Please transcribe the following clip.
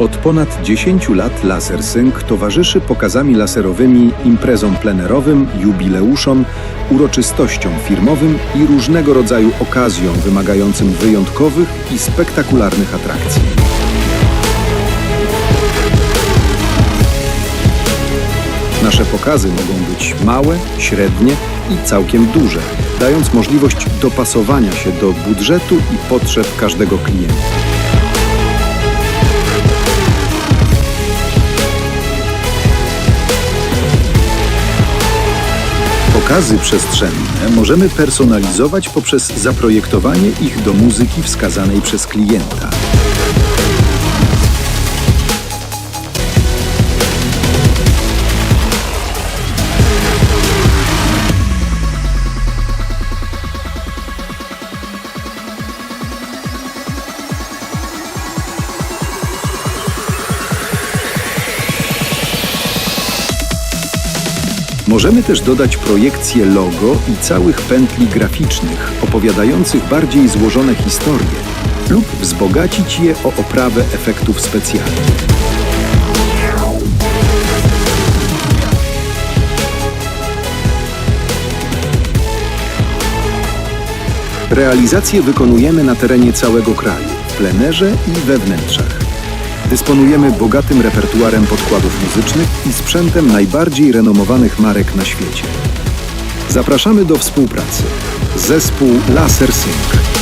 Od ponad 10 lat LaserSync towarzyszy pokazami laserowymi imprezom plenerowym, jubileuszom, uroczystościom firmowym i różnego rodzaju okazjom wymagającym wyjątkowych i spektakularnych atrakcji. Nasze pokazy mogą być małe, średnie i całkiem duże, dając możliwość dopasowania się do budżetu i potrzeb każdego klienta. Pokazy przestrzenne możemy personalizować poprzez zaprojektowanie ich do muzyki wskazanej przez klienta. Możemy też dodać projekcje logo i całych pętli graficznych opowiadających bardziej złożone historie lub wzbogacić je o oprawę efektów specjalnych. Realizacje wykonujemy na terenie całego kraju, w plenerze i we wnętrzach. Dysponujemy bogatym repertuarem podkładów muzycznych i sprzętem najbardziej renomowanych marek na świecie. Zapraszamy do współpracy. Zespół LaserSync.